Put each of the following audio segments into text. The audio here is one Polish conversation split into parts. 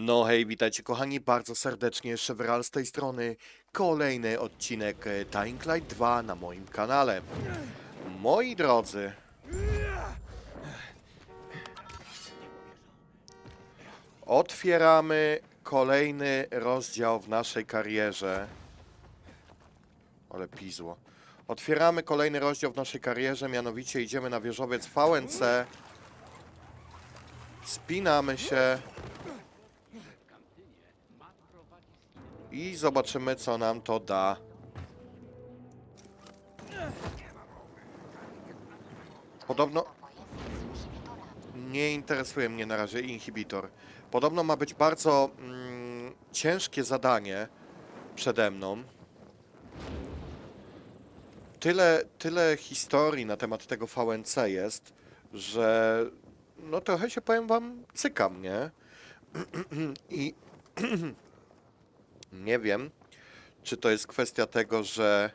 No hej, witajcie kochani bardzo serdecznie, Cheveral z tej strony. Kolejny odcinek e, Dying Light 2 na moim kanale. Moi drodzy, otwieramy kolejny rozdział w naszej karierze. Ale pizło. Otwieramy kolejny rozdział w naszej karierze, mianowicie idziemy na wieżowiec VNC. Spinamy się. I zobaczymy, co nam to da. Podobno... Nie interesuje mnie na razie inhibitor. Podobno ma być bardzo mm, ciężkie zadanie przede mną. Tyle, tyle historii na temat tego VNC jest, że no trochę się powiem wam cykam, nie? I nie wiem, czy to jest kwestia tego, że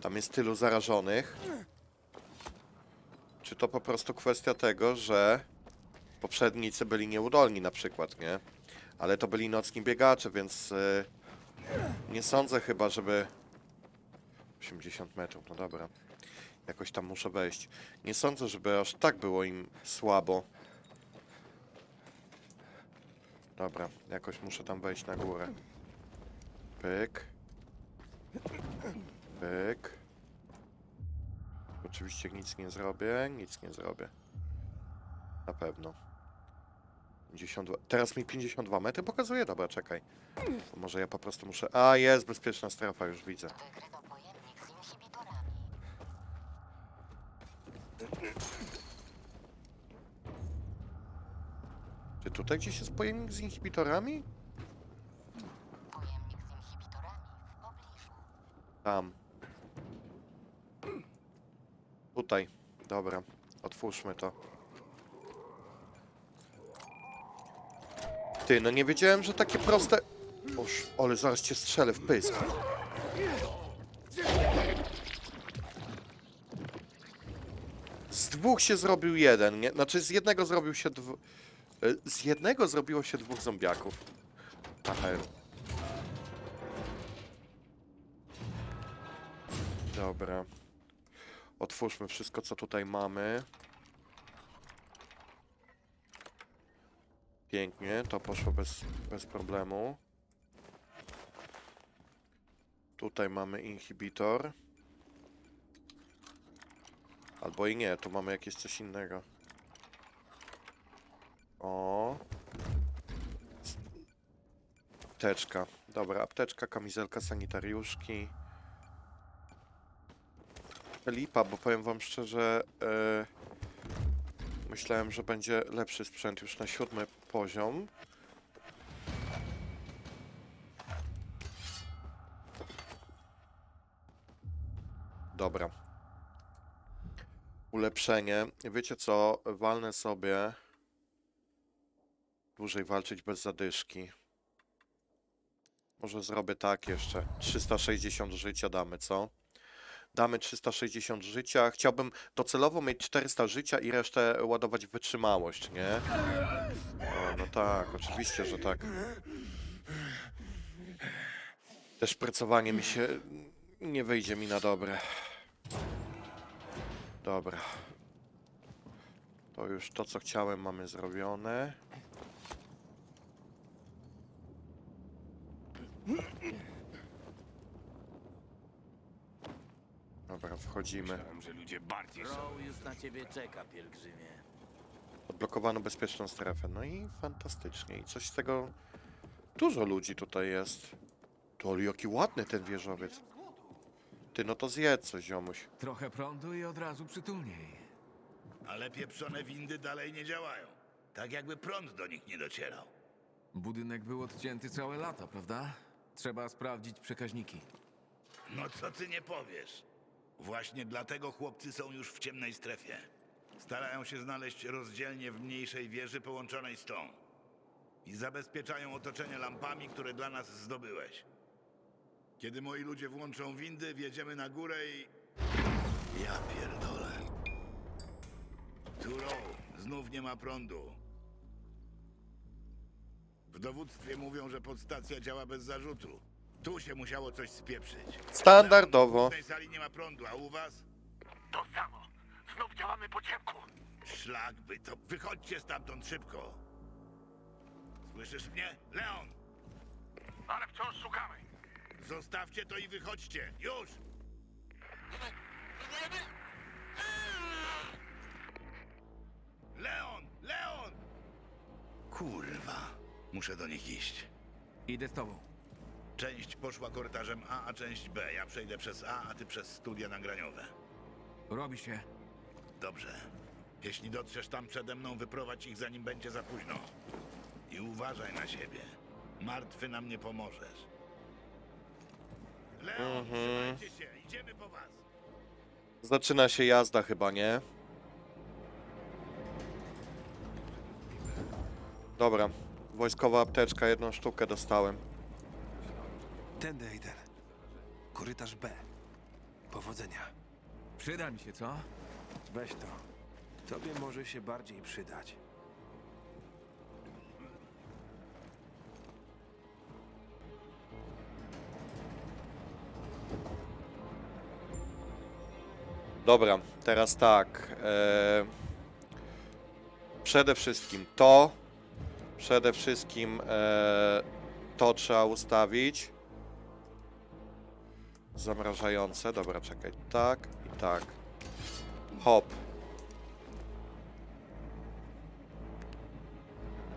tam jest tylu zarażonych, czy to po prostu kwestia tego, że poprzednicy byli nieudolni na przykład, nie? Ale to byli nocni biegacze, więc y, nie sądzę chyba, żeby 80 metrów, no dobra. Jakoś tam muszę wejść. Nie sądzę, żeby aż tak było im słabo. Dobra, jakoś muszę tam wejść na górę. Pyk. Pyk. Oczywiście nic nie zrobię, nic nie zrobię. Na pewno. 52. Teraz mi 52 metry pokazuje? Dobra, czekaj. To może ja po prostu muszę... A, jest bezpieczna strefa, już widzę. Czy tutaj gdzieś jest pojemnik z inhibitorami? Tam. Tutaj. Dobra. Otwórzmy to. Ty, no nie wiedziałem, że takie proste... Oż, ale zaraz cię strzelę w pysk. Z dwóch się zrobił jeden, nie? Znaczy z jednego zrobił się dwu... e, Z jednego zrobiło się dwóch zombiaków. Aha. Dobra. Otwórzmy wszystko, co tutaj mamy. Pięknie, to poszło bez, bez problemu. Tutaj mamy inhibitor. Albo i nie, tu mamy jakieś coś innego. O. Apteczka. Dobra, apteczka, kamizelka sanitariuszki. Lipa, bo powiem wam szczerze, e, myślałem, że będzie lepszy sprzęt już na siódmy poziom. Dobra. Ulepszenie. Wiecie co? Walnę sobie dłużej walczyć bez zadyszki. Może zrobię tak jeszcze. 360 życia damy, co? Damy 360 życia. Chciałbym docelowo mieć 400 życia i resztę ładować w wytrzymałość, nie? O, no tak, oczywiście, że tak. Też pracowanie mi się nie wyjdzie mi na dobre. Dobra. To już to, co chciałem, mamy zrobione. Dobra, wchodzimy. Myślałem, że ludzie bardziej są. Row już na ciebie czeka, pielgrzymie. Odblokowano bezpieczną strefę. No i fantastycznie. I coś z tego... Dużo ludzi tutaj jest. To ale jaki ładny ten wieżowiec. Ty, no to zjedz coś, ziomuś. Trochę prądu i od razu przytulniej. Ale pieprzone windy dalej nie działają. Tak jakby prąd do nich nie docierał. Budynek był odcięty całe lata, prawda? Trzeba sprawdzić przekaźniki. No co ty nie powiesz? Właśnie dlatego chłopcy są już w ciemnej strefie. Starają się znaleźć rozdzielnie w mniejszej wieży połączonej z tą. I zabezpieczają otoczenie lampami, które dla nas zdobyłeś. Kiedy moi ludzie włączą windy, wjedziemy na górę i... Ja pierdolę. Tu Row, znów nie ma prądu. W dowództwie mówią, że podstacja działa bez zarzutu. Tu się musiało coś spieprzyć. Standardowo. W tej sali nie ma prądu, a u was? To samo. Znów działamy po ciemku. Szlak by to. Wychodźcie stamtąd szybko. Słyszysz mnie? Leon! Ale wciąż szukamy. Zostawcie to i wychodźcie! Już! Leon! Leon! Kurwa. Muszę do nich iść. Idę z tobą. Część poszła korytarzem A, a część B. Ja przejdę przez A, a ty przez studia nagraniowe. Robi się. Dobrze. Jeśli dotrzesz tam przede mną, wyprowadź ich zanim będzie za późno. I uważaj na siebie. Martwy nam nie pomożesz. Leon, trzymajcie się, idziemy po was. Zaczyna się jazda chyba, nie? Dobra. Wojskowa apteczka, jedną sztukę dostałem. Tędy, Aiden. Korytarz B. Powodzenia. Przyda mi się, co? Weź to. Tobie może się bardziej przydać. Dobra, teraz tak. E... Przede wszystkim to. Przede wszystkim e... to trzeba ustawić. Zamrażające. Dobra, czekaj. Tak i tak. Hop.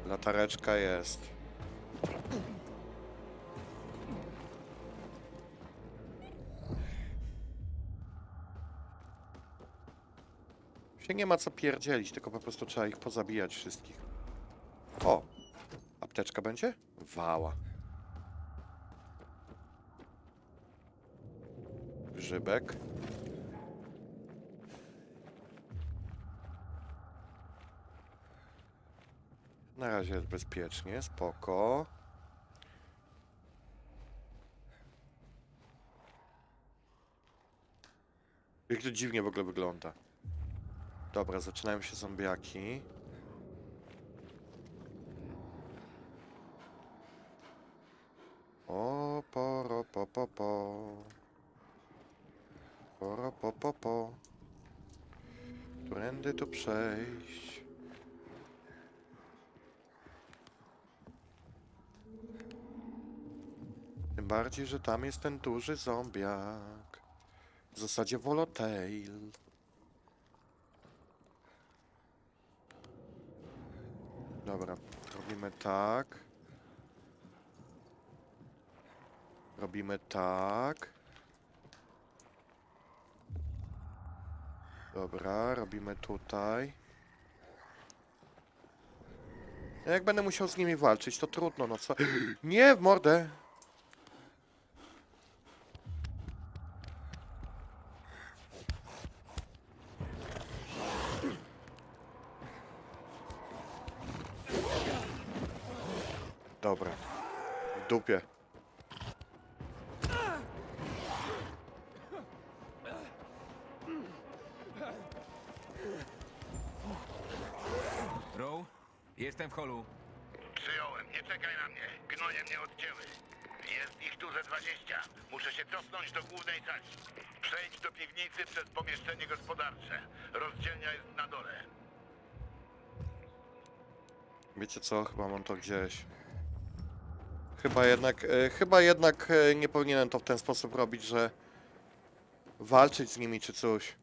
Latareczka jest. Się nie ma co pierdzielić, tylko po prostu trzeba ich pozabijać wszystkich. O! Apteczka będzie? Wała. Grzybek. Na razie jest bezpiecznie, spoko. Jak to dziwnie w ogóle wygląda. Dobra, zaczynają się zombiaki. O, poro, po, po, po. Poro, po, po, po. Którędy tu przejść? Tym bardziej, że tam jest ten duży zombiak. W zasadzie Volotail. Dobra, robimy tak. Robimy tak. Dobra, robimy tutaj. Jak będę musiał z nimi walczyć, to trudno, no co? Nie, w mordę! Dobra. W dupie. Jestem w holu. Przyjąłem, nie czekaj na mnie. Gnoje mnie odcięły. Jest ich tu ze 20. Muszę się cofnąć do głównej sali. Przejdź do piwnicy przez pomieszczenie gospodarcze. Rozdzielnia jest na dole. Wiecie co? Chyba mam to gdzieś. Chyba jednak, e, chyba jednak e, nie powinienem to w ten sposób robić, że walczyć z nimi czy coś.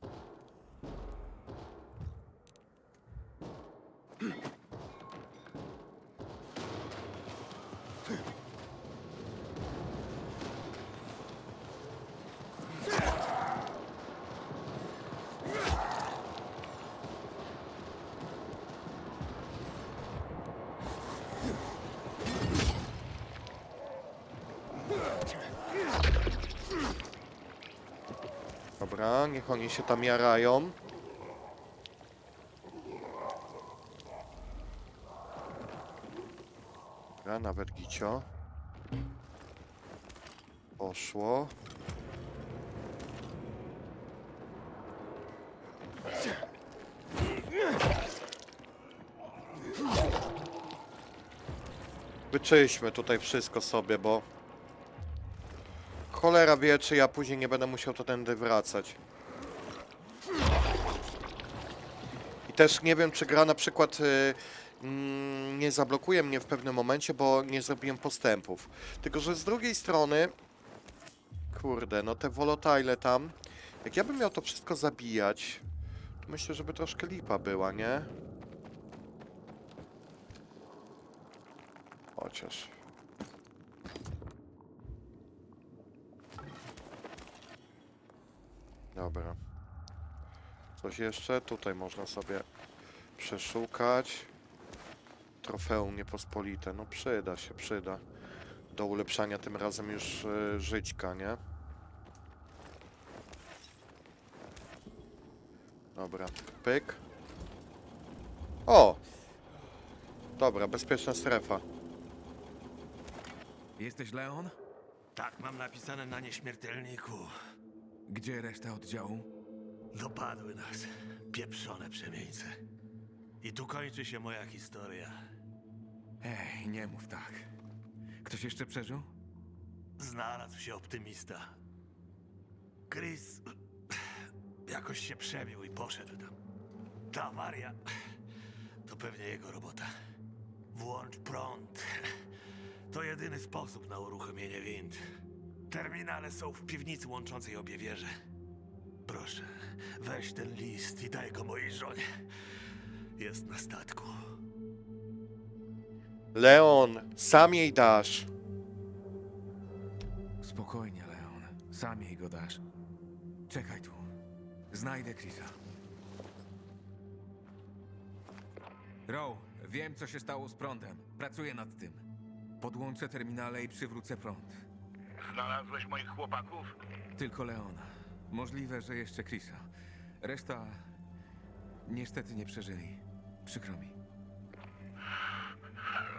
Dobra, niech się tam jarają. Dobra, nawet gicio. Poszło. Wyczyśmy tutaj wszystko sobie, bo... Cholera wie, czy ja później nie będę musiał to tędy wracać. Też nie wiem, czy gra na przykład y, mm, nie zablokuje mnie w pewnym momencie, bo nie zrobiłem postępów. Tylko, że z drugiej strony... Kurde, no te volatile tam... Jak ja bym miał to wszystko zabijać, to myślę, żeby troszkę lipa była, nie? Chociaż. Dobra. Coś jeszcze? Tutaj można sobie przeszukać. Trofeum niepospolite. No przyda się, przyda. Do ulepszania tym razem już y, żyćka, nie? Dobra, pyk. O! Dobra, bezpieczna strefa. Jesteś Leon? Tak mam napisane na nieśmiertelniku. Gdzie reszta oddziału? Dopadły nas pieprzone przemieńce. I tu kończy się moja historia. Ej, nie mów tak. Ktoś jeszcze przeżył? Znalazł się optymista. Chris jakoś się przebił i poszedł tam. Ta awaria to pewnie jego robota. Włącz prąd. To jedyny sposób na uruchomienie wind. Terminale są w piwnicy łączącej obie wieże. Proszę, weź ten list i daj go mojej żonie. Jest na statku. Leon, sam jej dasz. Spokojnie, Leon. Sam jej go dasz. Czekaj tu. Znajdę Chrisa. Row, wiem co się stało z prądem. Pracuję nad tym. Podłączę terminale i przywrócę prąd. Znalazłeś moich chłopaków? Tylko Leona. Możliwe, że jeszcze Chrisa. Reszta niestety nie przeżyli. Przykro mi.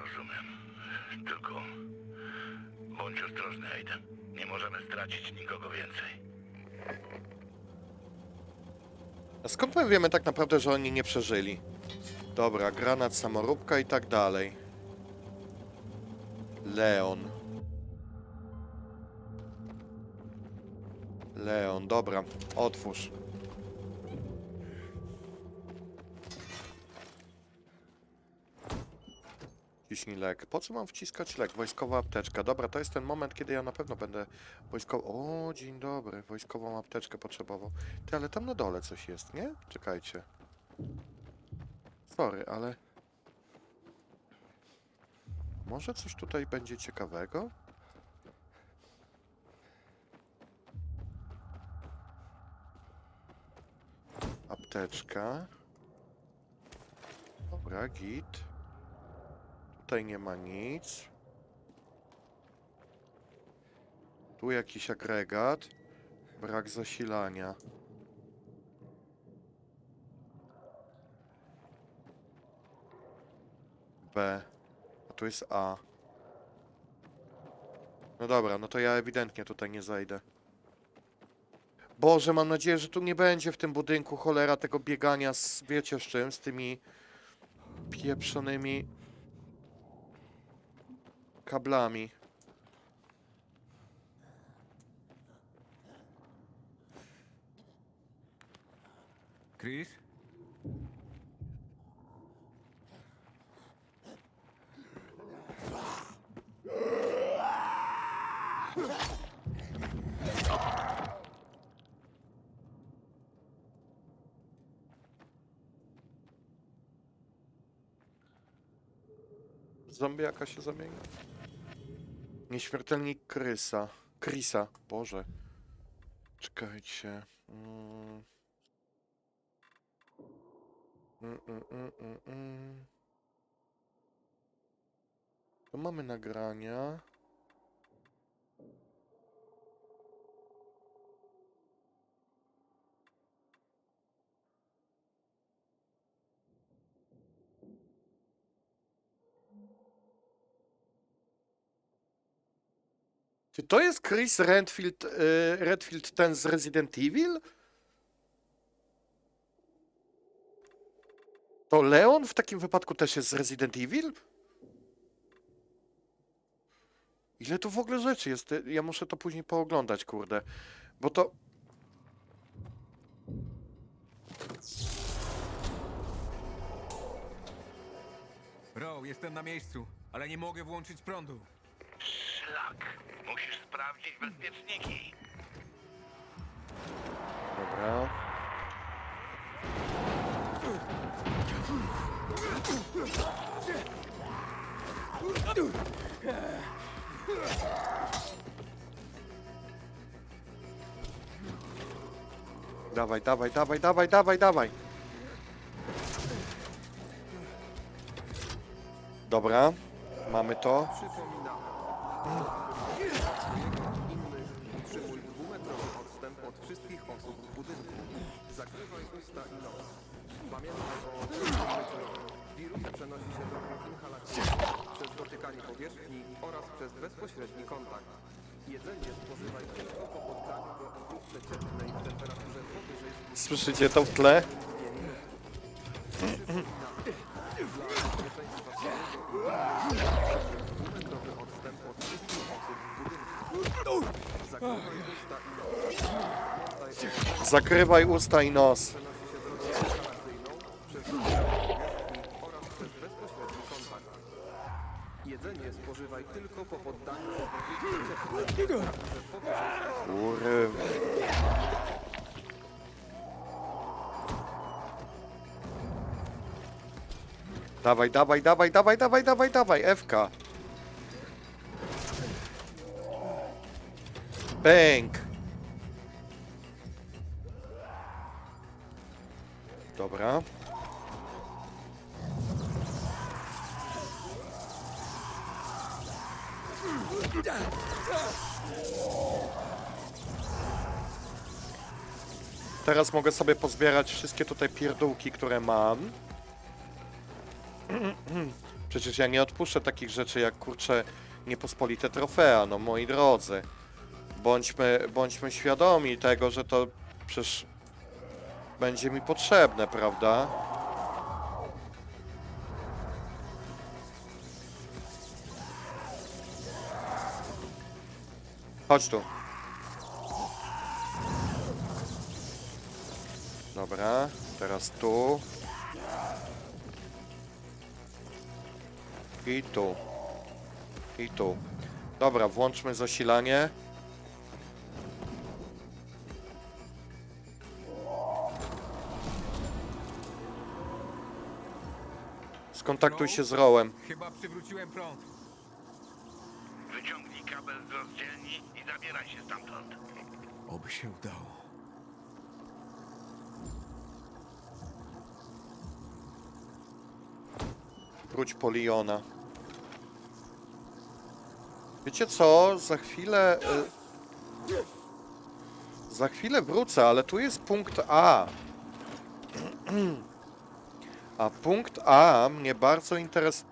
Rozumiem. Tylko bądź ostrożny, Aiden. Nie możemy stracić nikogo więcej. A skąd my wiemy tak naprawdę, że oni nie przeżyli? Dobra, granat, samoróbka i tak dalej. Leon. Leon, dobra. Otwórz. Ciśnij lek. Po co mam wciskać lek? Wojskowa apteczka. Dobra, to jest ten moment, kiedy ja na pewno będę wojskowo... O, dzień dobry. Wojskową apteczkę potrzebował. Ty, ale tam na dole coś jest, nie? Czekajcie. Sorry, ale... Może coś tutaj będzie ciekawego? Apteczka. Dobra, git. Tutaj nie ma nic. Tu jakiś agregat. Brak zasilania. B. A tu jest A. No dobra, no to ja ewidentnie tutaj nie zajdę. Boże, mam nadzieję, że tu nie będzie w tym budynku cholera tego biegania z, wiecie z czym, z tymi pieprzonymi kablami. Chris? Zombiaka się zamienia. Nieśmiertelnik Krysa. Krisa, Boże. Czekajcie. Mm. Mm, mm, mm, mm, mm. Tu mamy nagrania. Czy to jest Chris Redfield, y, Redfield ten z Resident Evil? To Leon w takim wypadku też jest z Resident Evil? Ile tu w ogóle rzeczy jest? Ja muszę to później pooglądać, kurde. Bo to... Row, jestem na miejscu, ale nie mogę włączyć prądu. Szlak. Musisz sprawdzić bezpieczniki. Dobra. Dawaj, dawaj, dawaj, dawaj, dawaj, dawaj. Dobra, mamy to. Przypominam. Innych dwumetrowy odstęp od wszystkich osób w budynku. Zakrywaj usta i nos. Pamiętaj o. Wirus przenosi się drogą inhalacji przez dotykanie powierzchni oraz przez bezpośredni kontakt. Jedzenie spożywaj tylko po poddaniu w temperaturze powyżej Słyszycie to w tle? dwumetrowy odstęp od wszystkich osób w budynku. Zakrywaj usta i nos. Zakrywaj usta i nos. przenosi się drogą inhalacyjną przez powierzchni oraz przez bezpośredni kontakt. Jedzenie spożywaj tylko po poddaniu powyżej Kurwa. Dawaj, dawaj, dawaj, dawaj, dawaj, dawaj, dawaj, FK. Bęk. Dobra. Teraz mogę sobie pozbierać wszystkie tutaj pierdółki, które mam. Przecież ja nie odpuszczę takich rzeczy jak kurcze niepospolite trofea, no moi drodzy. Bądźmy, bądźmy świadomi tego, że to przecież będzie mi potrzebne, prawda? Chodź tu. Dobra, teraz tu. I tu. I tu. Dobra, włączmy zasilanie. Skontaktuj się z Rołem. Chyba przywróciłem prąd. Wyciągnij kabel z rozdzielni i zabieraj się stamtąd. Oby się udało. Wróć po Liona. Wiecie co? Za chwilę... y, Za chwilę wrócę, ale tu jest punkt A. A punkt A mnie bardzo interes...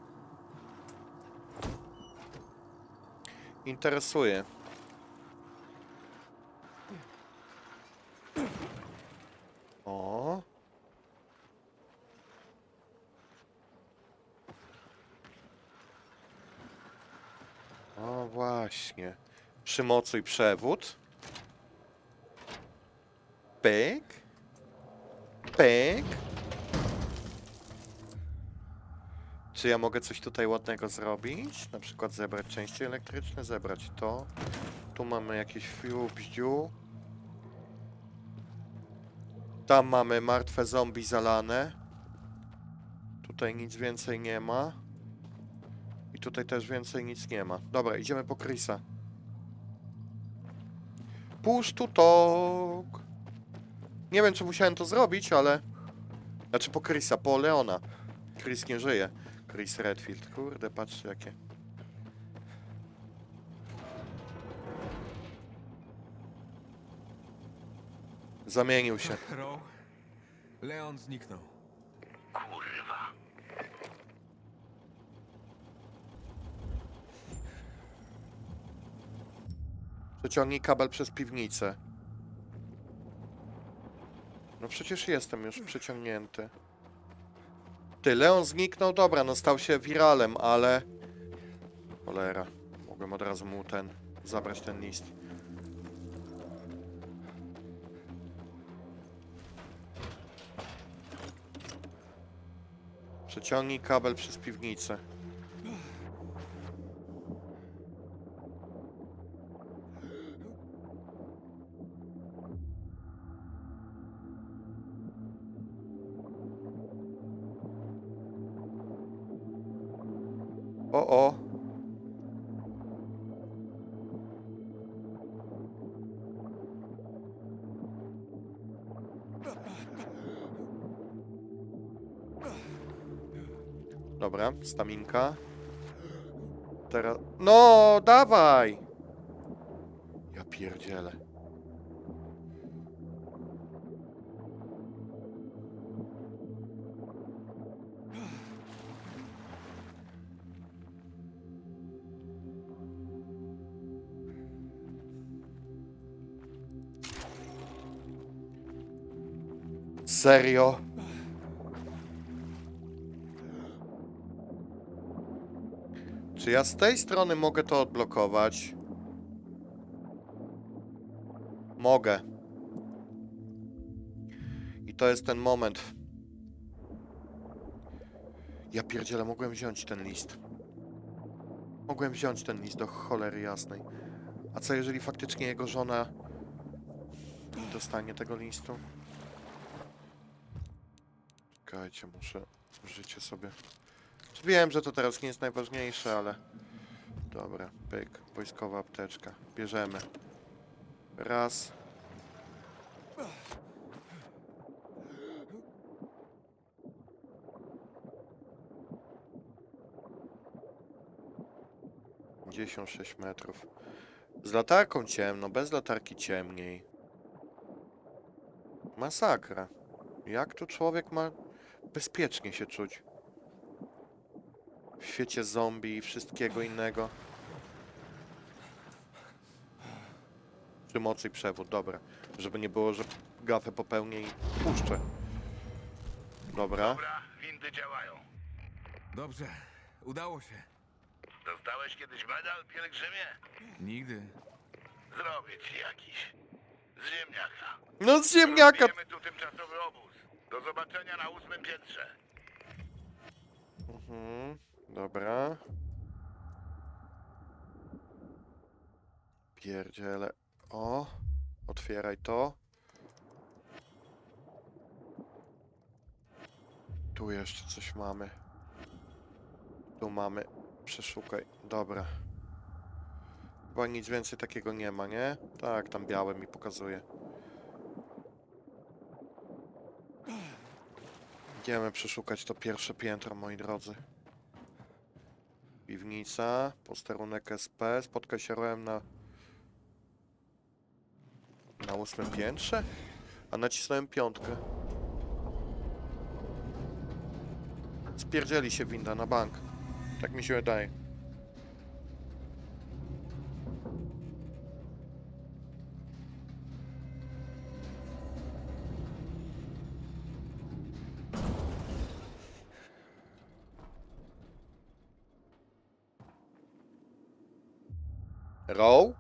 interesuje. O. O właśnie. Przymocuj przewód. Pyk. Pyk. Czy ja mogę coś tutaj ładnego zrobić? Na przykład zebrać części elektryczne, zebrać to. Tu mamy jakieś fiu, bździu. Tam mamy martwe zombie zalane. Tutaj nic więcej nie ma. I tutaj też więcej nic nie ma. Dobra, idziemy po Chrisa. Push to talk. Nie wiem, czy musiałem to zrobić, ale... Znaczy po Chrisa, po Leona. Chris nie żyje. Chris Redfield. Kurde, patrzcie jakie. Zamienił się. Row, Leon zniknął. Kurwa. Przeciągnij kabel przez piwnicę. No przecież jestem już przeciągnięty. Ty, Leon zniknął, dobra, no stał się wiralem, ale... Cholera. Mogłem od razu mu ten, zabrać ten list. Przeciągnij kabel przez piwnicę. O, o. Dobra, staminka. Teraz... No, dawaj! Ja pierdzielę. Serio? Czy ja z tej strony mogę to odblokować? Mogę. I to jest ten moment. Ja pierdzielę, mogłem wziąć ten list. Mogłem wziąć ten list do cholery jasnej. A co jeżeli faktycznie jego żona nie dostanie tego listu? Czekajcie, muszę życie sobie Wiem, że to teraz nie jest najważniejsze, ale... Dobra, pyk, wojskowa apteczka. Bierzemy. Raz. Dziesiąt sześć metrów. Z latarką ciemno, bez latarki ciemniej. Masakra. Jak tu człowiek ma bezpiecznie się czuć? w świecie zombie i wszystkiego innego. Przymocuj przewód, dobra. Żeby nie było, że gafę popełnię i puszczę. Dobra. Dobra, windy działają. Dobrze, udało się. Dostałeś kiedyś medal, pielgrzymie? Nigdy. Zrobię ci jakiś. Z ziemniaka. No z ziemniaka! Rozbijemy tu tymczasowy obóz. Do zobaczenia na ósmym piętrze. Mhm, dobra. Pierdziele. O, otwieraj to. Tu jeszcze coś mamy. Tu mamy. Przeszukaj. Dobra. Chyba nic więcej takiego nie ma, nie? Tak, tam białe mi pokazuje. Idziemy przeszukać to pierwsze piętro, moi drodzy. Piwnica, posterunek SP, spotkaj się Roem na... Na ósmym piętrze? A nacisnąłem piątkę. Spierdzieli się winda na bank. Tak mi się wydaje. Row?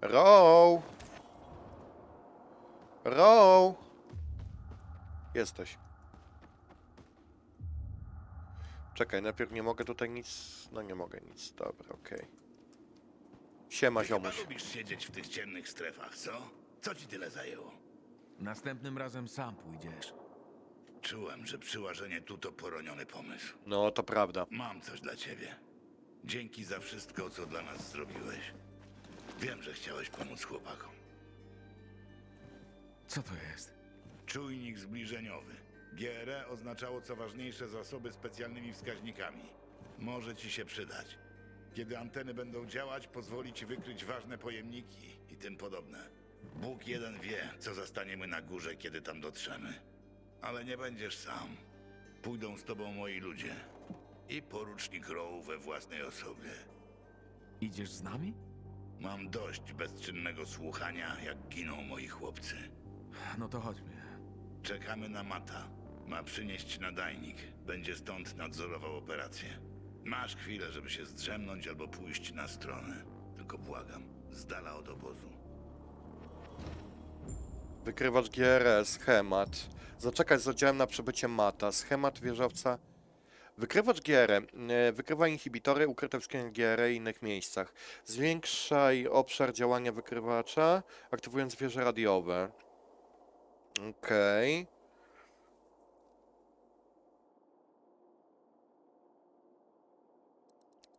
Row? Row? Jesteś. Czekaj, najpierw nie mogę tutaj nic... No nie mogę nic, dobra, okej. Siema, Ty chyba ziomuś. lubisz siedzieć w tych ciemnych strefach, co? Co ci tyle zajęło? Następnym razem sam pójdziesz. Czułem, że przyłażenie tu to poroniony pomysł. No, to prawda. Mam coś dla ciebie. Dzięki za wszystko, co dla nas zrobiłeś. Wiem, że chciałeś pomóc chłopakom. Co to jest? Czujnik zbliżeniowy. GRE oznaczało co ważniejsze zasoby specjalnymi wskaźnikami. Może ci się przydać. Kiedy anteny będą działać, pozwoli ci wykryć ważne pojemniki i tym podobne. Bóg jeden wie, co zastaniemy na górze, kiedy tam dotrzemy. Ale nie będziesz sam. Pójdą z tobą moi ludzie. I porucznik Rowe we własnej osobie. Idziesz z nami? Mam dość bezczynnego słuchania, jak giną moi chłopcy. No to chodźmy. Czekamy na Mata. Ma przynieść nadajnik. Będzie stąd nadzorował operację. Masz chwilę, żeby się zdrzemnąć albo pójść na stronę. Tylko błagam, z dala od obozu. Wykrywacz GRS, schemat. Zaczekać z oddziałem na przybycie mata. Schemat wieżowca. Wykrywacz GR. e, Wykrywa inhibitory ukryte w skrzyniach GR i innych miejscach. Zwiększaj obszar działania wykrywacza, aktywując wieże radiowe. Okej.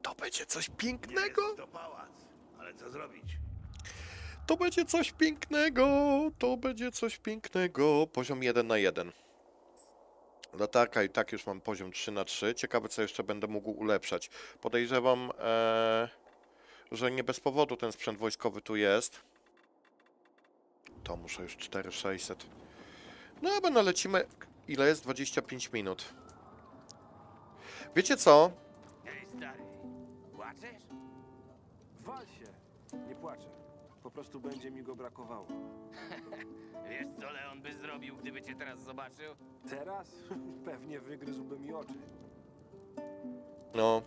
To będzie coś Nie pięknego! jest to pałac, ale co zrobić? To będzie coś pięknego, to będzie coś pięknego. Poziom 1 na 1. Latarka i tak już mam poziom 3 na 3. Ciekawe co jeszcze będę mógł ulepszać. Podejrzewam, e, że nie bez powodu ten sprzęt wojskowy tu jest. To muszę już 4600. No dobra, no lecimy. Ile jest? 25 minut. Wiecie co? Ej, stary, płaczesz? Wal się! Nie płaczę. Po prostu będzie mi go brakowało. Wiesz, co Leon by zrobił, gdyby cię teraz zobaczył? Teraz pewnie wygryzłby mi oczy. No,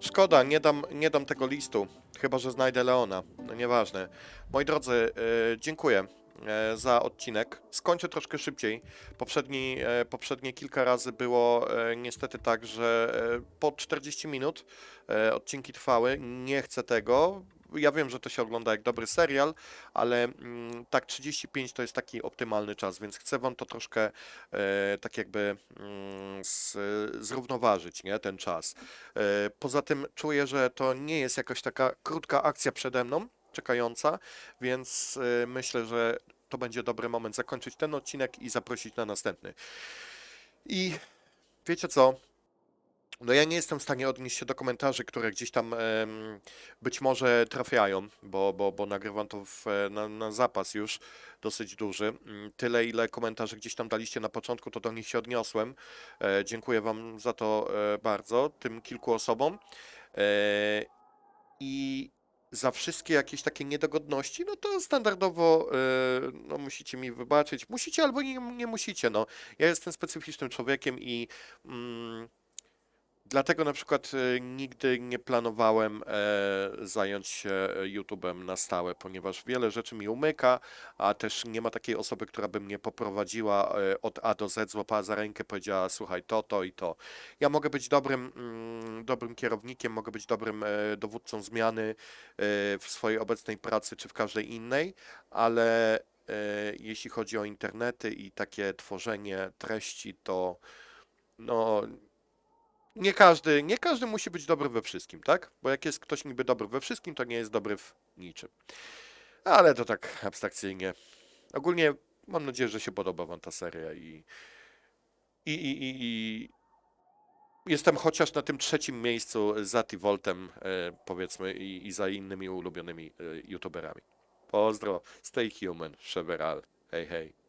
szkoda, nie dam, nie dam tego listu, chyba że znajdę Leona. No nieważne. Moi drodzy, e, dziękuję e, za odcinek. Skończę troszkę szybciej. Poprzedni, e, poprzednie kilka razy było e, niestety tak, że e, po 40 minut e, odcinki trwały. Nie chcę tego. Ja wiem, że to się ogląda jak dobry serial, ale mm, tak 35 to jest taki optymalny czas, więc chcę wam to troszkę e, tak jakby mm, z, zrównoważyć, nie, ten czas. E, Poza tym czuję, że to nie jest jakaś taka krótka akcja przede mną, czekająca, więc e, myślę, że to będzie dobry moment zakończyć ten odcinek i zaprosić na następny. I wiecie co? No ja nie jestem w stanie odnieść się do komentarzy, które gdzieś tam być może trafiają, bo, bo, bo nagrywam to w, e, na, na zapas już dosyć duży. Mm, Tyle, ile komentarzy gdzieś tam daliście na początku, to do nich się odniosłem. E, dziękuję Wam za to e, bardzo, tym kilku osobom. E, I za wszystkie jakieś takie niedogodności, no to standardowo e, no, musicie mi wybaczyć. Musicie albo nie, nie musicie. No. Ja jestem specyficznym człowiekiem i mm, dlatego na przykład e, nigdy nie planowałem e, zająć się e, YouTube'em na stałe, ponieważ wiele rzeczy mi umyka, a też nie ma takiej osoby, która by mnie poprowadziła od A do Z, złapała za rękę, powiedziała słuchaj to, to i to. Ja mogę być dobrym, mm, dobrym kierownikiem, mogę być dobrym dowódcą zmiany w swojej obecnej pracy czy w każdej innej, ale jeśli chodzi o internety i takie tworzenie treści, to no nie każdy, nie każdy musi być dobry we wszystkim, tak? Bo jak jest ktoś niby dobry we wszystkim, to nie jest dobry w niczym. Ale to tak abstrakcyjnie. Ogólnie mam nadzieję, że się podoba wam ta seria i i, i, i, i jestem chociaż na tym trzecim miejscu za T-Voltem, e, powiedzmy, i, i za innymi ulubionymi e, youtuberami. Pozdro, stay human, Cheveral. Hej, hej.